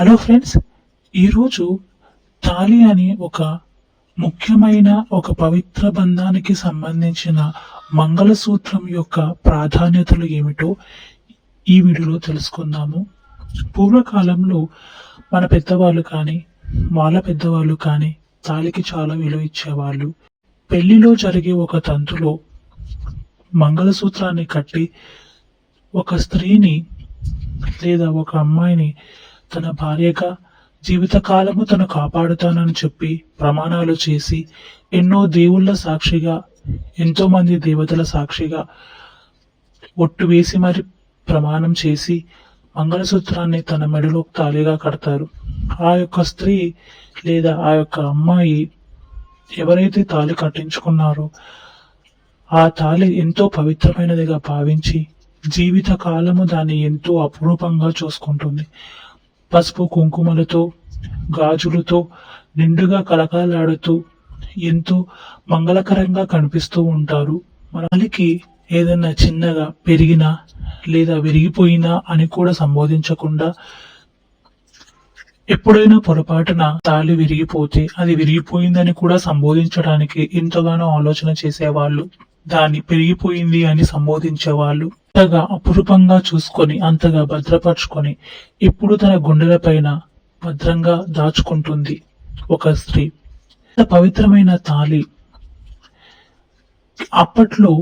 Hello friends ఈరోజు తాళి అని ఒక ముఖ్యమైన ఒక పవిత్ర బంధానికి సంబంధించిన మంగళసూత్రం యొక్క ప్రాధాన్యతలు ఏమిటో ఈ వీడియోలో తెలుసుకుందాము. పూర్వకాలంలో మన పెద్దవాళ్ళు కానీ వాళ్ళ పెద్దవాళ్ళు కానీ తాళికి చాలా విలువ ఇచ్చేవాళ్ళు. పెళ్ళిలో జరిగే ఒక తంతులో మంగళసూత్రాన్ని కట్టి ఒక స్త్రీని లేదా ఒక అమ్మాయిని తన భార్యగా జీవితకాలము తను కాపాడుతానని చెప్పి ప్రమాణాలు చేసి ఎన్నో దేవుళ్ళ సాక్షిగా ఎంతోమంది దేవతల సాక్షిగా ఒట్టు వేసి మరి ప్రమాణం చేసి మంగళసూత్రాన్ని తన మెడలో తాళిగా కడతారు. ఆ యొక్క స్త్రీ లేదా ఆ యొక్క అమ్మాయి ఎవరైతే తాళి కట్టించుకున్నారో ఆ తాళి ఎంతో పవిత్రమైనదిగా భావించి జీవిత కాలము దాన్ని ఎంతో అపురూపంగా చూసుకుంటుంది. పసుపు కుంకుమలతో గాజులతో నిండుగా కలకాలాడుతూ ఎంతో మంగళకరంగా కనిపిస్తూ ఉంటారు. మనకి ఏదైనా చిన్నగా పెరిగినా లేదా విరిగిపోయినా అని కూడా సంబోధించకుండా ఎప్పుడైనా పొరపాటున తాళి విరిగిపోతే అది విరిగిపోయిందని కూడా సంబోధించడానికి ఎంతగానో ఆలోచన చేసేవాళ్ళు. దాన్ని పెరిగిపోయింది అని సంబోధించేవాళ్ళు. అంతగా అపురూపంగా చూసుకొని అంతగా భద్రపరుచుకొని ఇప్పుడు తన గుండెలపైన భద్రంగా దాచుకుంటుంది ఒక స్త్రీ. పవిత్రమైన తాళి. అప్పట్లో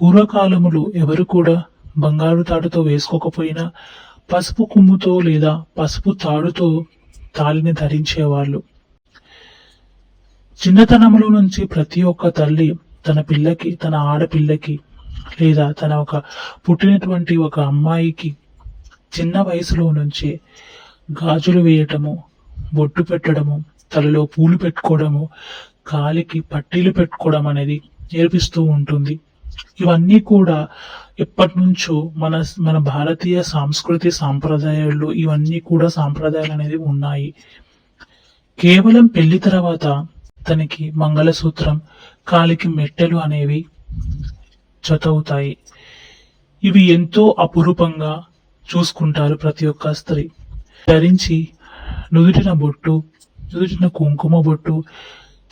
పూర్వకాలములు ఎవరు కూడా బంగారు తాడుతో వేసుకోకపోయినా పసుపు కుమ్ముతో లేదా పసుపు తాడుతో తాళిని ధరించేవాళ్ళు. చిన్నతనంలో నుంచి ప్రతి ఒక్క తల్లి తన పిల్లకి తన ఆడపిల్లకి లేదా తన ఒక పుట్టినటువంటి ఒక అమ్మాయికి చిన్న వయసులో నుంచే గాజులు వేయటము బొట్టు పెట్టడము తలలో పూలు పెట్టుకోవడము కాలికి పట్టీలు పెట్టుకోవడం అనేది నేర్పిస్తూ ఉంటుంది. ఇవన్నీ కూడా ఎప్పటి నుంచో మన మన భారతీయ సాంస్కృతి సాంప్రదాయాల్లో ఇవన్నీ కూడా సాంప్రదాయాలు అనేది ఉన్నాయి. కేవలం పెళ్ళి తర్వాత తనకి మంగళసూత్రం కాలికి మెట్టెలు అనేవి జతవుతాయి ఇవి ఎంతో అపురూపంగా చూసుకుంటారు ప్రతి ఒక్క స్త్రీ. ధరించి నుదుటిన బొట్టు నుదుటిన కుంకుమ బొట్టు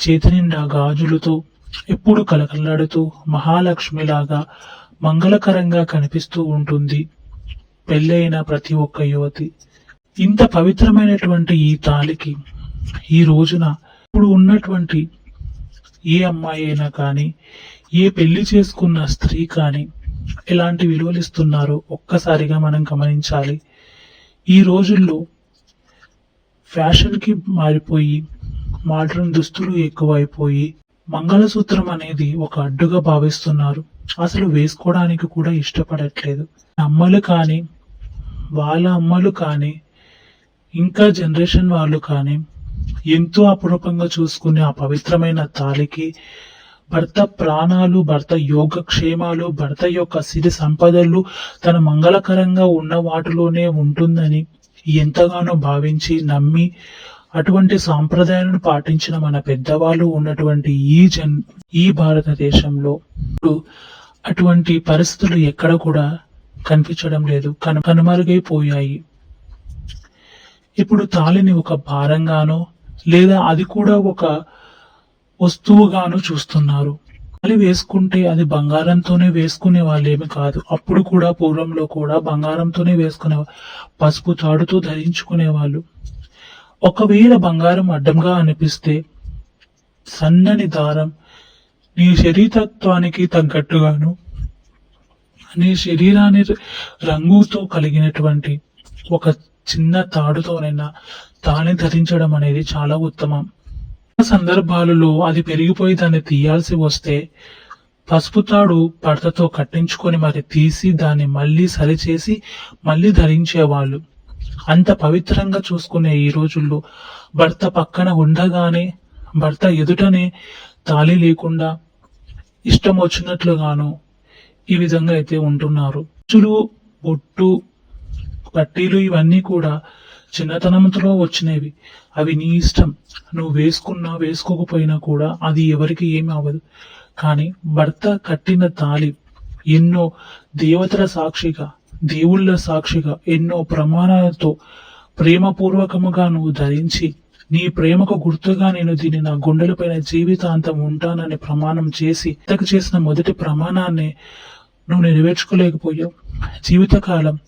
చేతి నిండా గాజులతో ఎప్పుడు కలకలాడుతూ మహాలక్ష్మిలాగా మంగళకరంగా కనిపిస్తూ ఉంటుంది పెళ్ళైన ప్రతి ఒక్క యువతి. ఇంత పవిత్రమైనటువంటి ఈ తాళికి ఈ రోజున ఇప్పుడు ఉన్నటువంటి ఏ అమ్మాయి అయినా కానీ ఏ పెళ్ళి చేసుకున్న స్త్రీ కానీ ఎలాంటి విలువలు ఇస్తున్నారో ఒక్కసారిగా మనం గమనించాలి. ఈ రోజుల్లో ఫ్యాషన్కి మారిపోయి మోడర్న్ దుస్తులు ఎక్కువైపోయి మంగళసూత్రం అనేది ఒక అడ్డుగా భావిస్తున్నారు. అసలు వేసుకోవడానికి కూడా ఇష్టపడట్లేదు. అమ్మలు కానీ వాళ్ళ అమ్మలు కానీ ఇంకా జనరేషన్ వాళ్ళు కానీ ఎంతో అపురూపంగా చూసుకునే ఆ పవిత్రమైన తాళికి భర్త ప్రాణాలు భర్త యోగక్షేమాలు భర్త యొక్క సిరి సంపదలు తన మంగళకరంగా ఉన్న వాటిలోనే ఉంటుందని ఎంతగానో భావించి నమ్మి అటువంటి సాంప్రదాయాలను పాటించిన మన పెద్దవాళ్ళు ఉన్నటువంటి ఈ జన్ ఈ భారతదేశంలో అటువంటి పరిస్థితులు ఎక్కడ కూడా కనిపించడం లేదు. కను కనుమరుగైపోయాయి. ఇప్పుడు తాళిని ఒక భారంగానో లేదా అది కూడా ఒక వస్తువుగాను చూస్తున్నారు. తాళి వేసుకుంటే అది బంగారంతోనే వేసుకునే వాళ్ళేమి కాదు. అప్పుడు కూడా పూర్వంలో కూడా బంగారంతోనే వేసుకునే పసుపు తాడుతో ధరించుకునే వాళ్ళు. ఒకవేళ బంగారం అడ్డంగా అనిపిస్తే సన్నని దారం నీ శరీరత్వానికి తగ్గట్టుగాను నీ శరీరాన్ని రంగుతో కలిగినటువంటి ఒక చిన్న తాడుతోనైనా తాళి ధరించడం అనేది చాలా ఉత్తమం. సందర్భాలలో అది పెరిగిపోయి దాన్ని తీయాల్సి వస్తే పసుపు తాడు భర్తతో కట్టించుకొని మరి తీసి దాన్ని మళ్ళీ సరిచేసి మళ్ళీ ధరించేవాళ్ళు. అంత పవిత్రంగా చూసుకునే ఈ రోజుల్లో భర్త పక్కన ఉండగానే భర్త ఎదుటనే తాళి లేకుండా ఇష్టం వచ్చినట్లుగాను ఈ విధంగా అయితే ఉంటున్నారు. బొట్టు పట్టీలు ఇవన్నీ కూడా చిన్నతనంతో వచ్చినవి. అవి నీ ఇష్టం. నువ్వు వేసుకున్నా వేసుకోకపోయినా కూడా అది ఎవరికి ఏమి అవ్వదు. కానీ భర్త కట్టిన తాలి ఎన్నో దేవతల సాక్షిగా దేవుళ్ళ సాక్షిగా ఎన్నో ప్రమాణాలతో ప్రేమపూర్వకముగా నువ్వు ధరించి నీ ప్రేమకు గుర్తుగా నేను దీన్ని నా గుండెలపైన జీవితాంతం ఉంటానని ప్రమాణం చేసి ఇంతకు చేసిన మొదటి ప్రమాణాన్ని నువ్వు నెరవేర్చుకోలేకపోయావు. జీవితకాలం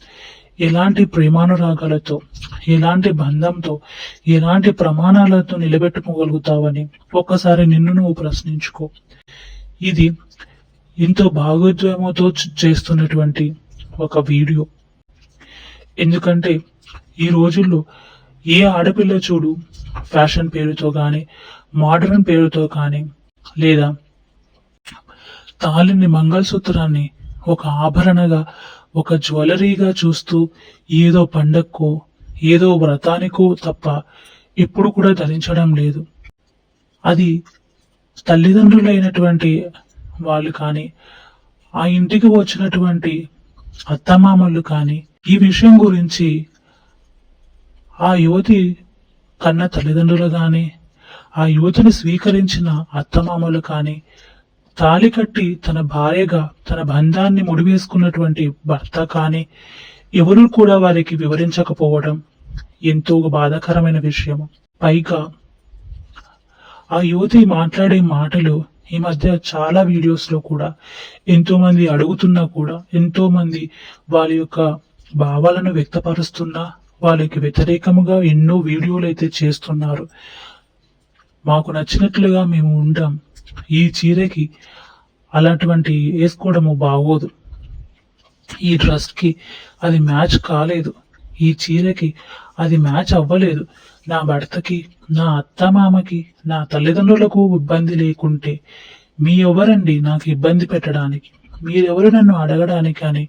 ఎలాంటి ప్రేమానురాగాలతో ఎలాంటి బంధంతో ఎలాంటి ప్రమాణాలతో నిలబెట్టుకోగలుగుతావని ఒక్కసారి నిన్ను నువ్వు ప్రశ్నించుకో. ఇది ఎంతో భాగోద్యమతో చేస్తున్నటువంటి ఒక వీడియో. ఎందుకంటే ఈ రోజుల్లో ఏ ఆడపిల్ల చూడు ఫ్యాషన్ పేరుతో కానీ మోడర్న్ పేరుతో కానీ లేదా తాళిని మంగళసూత్రాన్ని ఒక ఆభరణగా ఒక జ్యువెలరీగా చూస్తూ ఏదో పండక్కో ఏదో వ్రతానికో తప్ప ఎప్పుడు కూడా ధరించడం లేదు. అది తల్లిదండ్రులైనటువంటి వాళ్ళు కానీ ఆ ఇంటికి వచ్చినటువంటి అత్తమామలు కానీ ఈ విషయం గురించి ఆ యువతి కన్న తల్లిదండ్రులు కానీ ఆ యువతిని స్వీకరించిన అత్తమామలు కానీ తాళి కట్టి తన భార్యగా తన బంధాన్ని ముడివేసుకున్నటువంటి భర్త కానీ ఎవరు కూడా వారికి వివరించకపోవడం ఎంతో బాధాకరమైన విషయం పైగా ఆ యువతి మాట్లాడే మాటలు ఈ మధ్య చాలా వీడియోస్లో కూడా ఎంతోమంది అడుగుతున్నా కూడా ఎంతోమంది వాళ్ళ యొక్క భావాలను వ్యక్తపరుస్తున్నా వాళ్ళకి వ్యతిరేకముగా ఎన్నో వీడియోలు అయితే చేస్తున్నారు. మాకు నచ్చినట్లుగా మేము ఉంటాం ఈ చీరకి అలాంటివంటి వేసుకోవడము బాగోదు. ఈ డ్రెస్కి అది మ్యాచ్ కాలేదు. ఈ చీరకి అది మ్యాచ్ అవ్వలేదు. నా భర్తకి నా అత్తమామకి నా తల్లిదండ్రులకు ఇబ్బంది లేకుంటే మీ ఎవరండి నాకు ఇబ్బంది పెట్టడానికి? మీరెవరు నన్ను అడగడానికి అని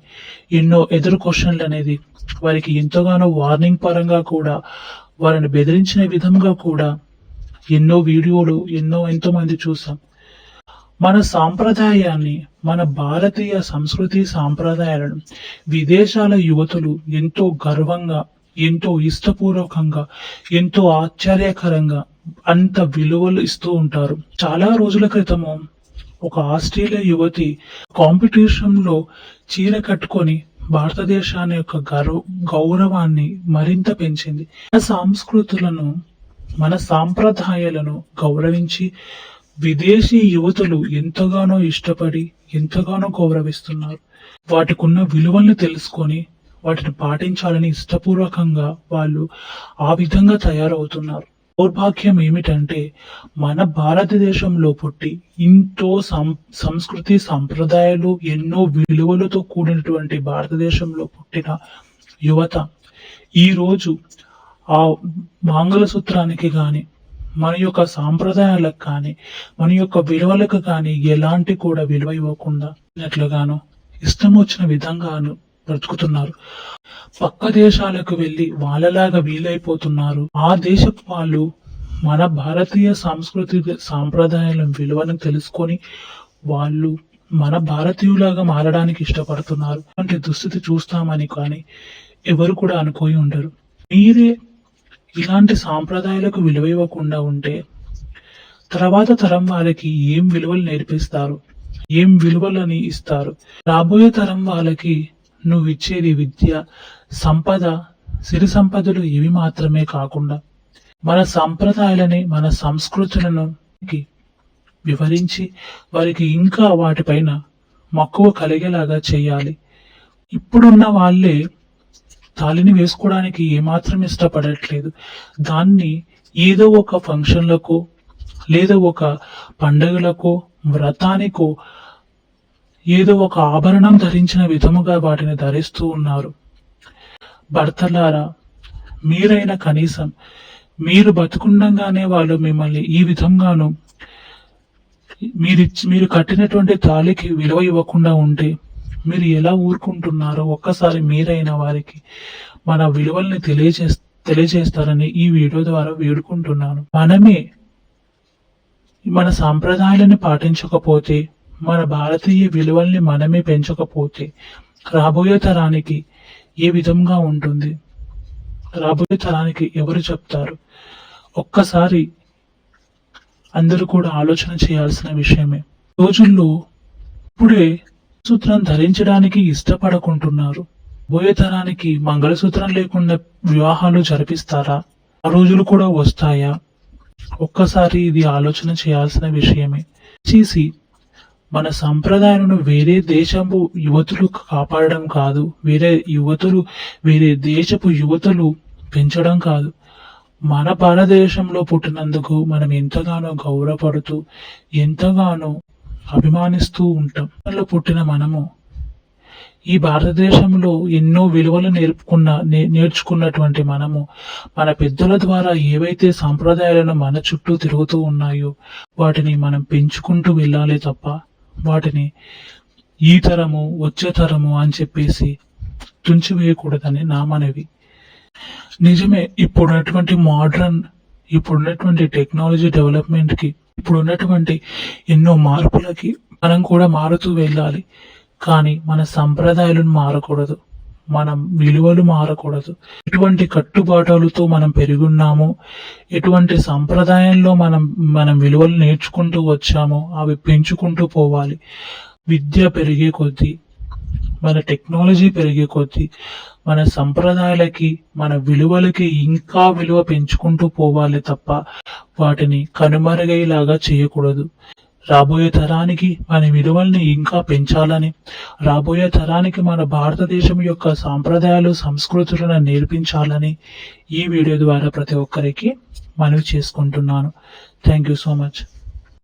ఎన్నో ఎదురు క్వశ్చన్లు అనేది వారికి ఎంతగానో వార్నింగ్ పరంగా కూడా వారిని బెదిరించిన విధంగా కూడా ఎన్నో వీడియోలు ఎన్నో ఎంతోమంది చూసాం. మన సాంప్రదాయాన్ని మన భారతీయ సంస్కృతి సాంప్రదాయాలను విదేశాల యువతులు ఎంతో గర్వంగా ఎంతో ఇష్టపూర్వకంగా ఎంతో ఆశ్చర్యకరంగా అంత విలువలు ఇస్తూ ఉంటారు. చాలా రోజుల క్రితము ఒక ఆస్ట్రేలియా యువతి కాంపిటీషన్లో చీర కట్టుకొని భారతదేశాన్ని యొక్క గర్వ గౌరవాన్ని మరింత పెంచింది. మన సంస్కృతులను మన సాంప్రదాయాలను గౌరవించి విదేశీ యువతులు ఎంతగానో ఇష్టపడి ఎంతగానో గౌరవిస్తున్నారు. వాటికున్న విలువల్ని తెలుసుకొని వాటిని పాటించాలని ఇష్టపూర్వకంగా వాళ్ళు ఆ విధంగా తయారవుతున్నారు. దౌర్భాగ్యం ఏమిటంటే మన భారతదేశంలో పుట్టి ఎంతో సం సంస్కృతి సంప్రదాయాలు ఎన్నో విలువలతో కూడినటువంటి భారతదేశంలో పుట్టిన యువత ఈ రోజు ఆ మంగళసూత్రానికి కానీ మన యొక్క సాంప్రదాయాలకు కానీ మన యొక్క విలువలకు కానీ ఎలాంటి కూడా విలువ ఇవ్వకుండా ఉన్నట్లుగాను ఇష్టం వచ్చిన విధంగాను బ్రతుకుతున్నారు. పక్క దేశాలకు వెళ్ళి వాళ్ళలాగా వీలైపోతున్నారు. ఆ దేశపు వాళ్ళు మన భారతీయ సంస్కృతి సాంప్రదాయాల విలువను తెలుసుకొని వాళ్ళు మన భారతీయులాగా మారడానికి ఇష్టపడుతున్నారు. అంటే దుస్థితి చూస్తామని కానీ ఎవరు కూడా అనుకోయి ఉండరు. మీరే ఇలాంటి సాంప్రదాయాలకు విలువ ఇవ్వకుండా ఉంటే తర్వాత తరం వాళ్ళకి ఏం విలువలు నేర్పిస్తారు? ఏం విలువలని ఇస్తారు? రాబోయే తరం వాళ్ళకి నువ్వు ఇచ్చేది విద్య సంపద సిరి సంపదలు ఇవి మాత్రమే కాకుండా మన సంప్రదాయాలని మన సంస్కృతులను వివరించి వారికి ఇంకా వాటిపైన మక్కువ కలిగేలాగా చేయాలి. ఇప్పుడున్న వాళ్ళే తాళిని వేసుకోవడానికి ఏమాత్రం ఇష్టపడట్లేదు. దాన్ని ఏదో ఒక ఫంక్షన్లకు లేదా ఒక పండుగలకు వ్రతానికో ఏదో ఒక ఆభరణం ధరించిన విధముగా వాటిని ధరిస్తూ ఉన్నారు. భర్తలారా మీరైన కనీసం మీరు బతుకుండగానే వాళ్ళు మిమ్మల్ని ఈ విధంగాను మీరు మీరు కట్టినటువంటి తాళికి విలువ ఇవ్వకుండా ఉంటే మీరు ఎలా ఊరుకుంటున్నారో ఒక్కసారి మీరైన వారికి మన విలువల్ని తెలియజే తెలియజేస్తారని ఈ వీడియో ద్వారా వేడుకుంటున్నాను. మనమే మన సాంప్రదాయాలను పాటించకపోతే మన భారతీయ విలువల్ని మనమే పెంచకపోతే రాబోయే తరానికి ఏ విధంగా ఉంటుంది? రాబోయే తరానికి ఎవరు చెప్తారు? ఒక్కసారి అందరూ కూడా ఆలోచన చేయాల్సిన విషయమే. రోజుల్లో ఇప్పుడే సూత్రం ధరించడానికి ఇష్టపడకుంటున్నారు. బోయతరానికి మంగళసూత్రం లేకుండా వివాహాలు జరిపిస్తారా? ఆ రోజులు కూడా వస్తాయా? ఒక్కసారి ఇది ఆలోచన చేయాల్సిన విషయమే. చేసి మన సంప్రదాయాలను వేరే దేశపు యువతులు కాపాడడం కాదు. వేరే యువతులు వేరే దేశపు యువతులు పెంచడం కాదు. మన భారతదేశంలో పుట్టినందుకు మనం ఎంతగానో గౌరవపడుతూ ఎంతగానో అభిమానిస్తూ ఉంటాం. లో పుట్టిన మనము ఈ భారతదేశంలో ఎన్నో విలువలు నేర్పుకున్న నే- నేర్చుకున్నటువంటి మనము మన పెద్దల ద్వారా ఏవైతే సాంప్రదాయాలను మన చుట్టూ తిరుగుతూ ఉన్నాయో వాటిని మనం పెంచుకుంటూ వెళ్ళాలి తప్ప వాటిని ఈ తరము వచ్చే తరము అని చెప్పేసి తుంచివేయకూడదని నా మనవి. నిజమే ఇప్పుడు అటువంటి మోడ్రన్ ఇప్పుడున్నటువంటి టెక్నాలజీ డెవలప్మెంట్కి ఇప్పుడున్నటువంటి ఎన్నో మార్పులకి మనం కూడా మారుతూ వెళ్ళాలి. కానీ మన సంప్రదాయాలను మారకూడదు. మనం విలువలు మారకూడదు. ఎటువంటి కట్టుబాటులతో మనం పెరుగున్నామో ఎటువంటి సంప్రదాయంలో మనం మనం విలువలు నేర్చుకుంటూ వచ్చామో అవి పెంచుకుంటూ పోవాలి. విద్య పెరిగే కొద్దీ మన టెక్నాలజీ పెరిగే కొద్దీ మన సంప్రదాయాలకి మన విలువలకి ఇంకా విలువ పెంచుకుంటూ పోవాలి తప్ప వాటిని కనుమరుగయ్యేలాగా చేయకూడదు. రాబోయే తరానికి మన విలువల్ని ఇంకా పెంచాలని రాబోయే తరానికి మన భారతదేశం యొక్క సాంప్రదాయాలు సంస్కృతులను నేర్పించాలని ఈ వీడియో ద్వారా ప్రతి ఒక్కరికి మనవి చేసుకుంటున్నాను. Thank you so much